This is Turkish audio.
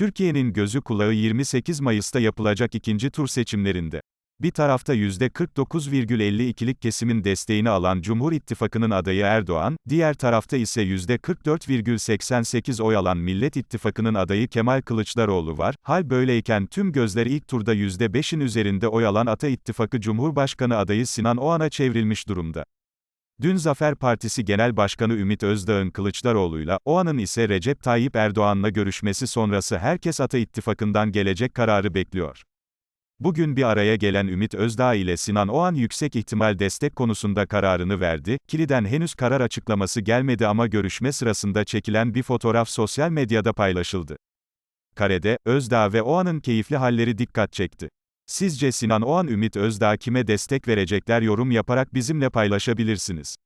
Türkiye'nin gözü kulağı 28 Mayıs'ta yapılacak ikinci tur seçimlerinde. Bir tarafta %49,52'lik kesimin desteğini alan Cumhur İttifakı'nın adayı Erdoğan, diğer tarafta ise %44,88 oy alan Millet İttifakı'nın adayı Kemal Kılıçdaroğlu var. Hal böyleyken tüm gözler ilk turda %5'in üzerinde oy alan Ata İttifakı Cumhurbaşkanı adayı Sinan Oğan'a çevrilmiş durumda. Dün Zafer Partisi Genel Başkanı Ümit Özdağ'ın Kılıçdaroğlu'yla, Oğan'ın ise Recep Tayyip Erdoğan'la görüşmesi sonrası herkes Ata İttifakı'ndan gelecek kararı bekliyor. Bugün bir araya gelen Ümit Özdağ ile Sinan Oğan yüksek ihtimal destek konusunda kararını verdi. Kiliden henüz karar açıklaması gelmedi ama görüşme sırasında çekilen bir fotoğraf sosyal medyada paylaşıldı. Karede, Özdağ ve Oğan'ın keyifli halleri dikkat çekti. Sizce Sinan Oğan Ümit Özdağ kime destek verecekler yorum yaparak bizimle paylaşabilirsiniz.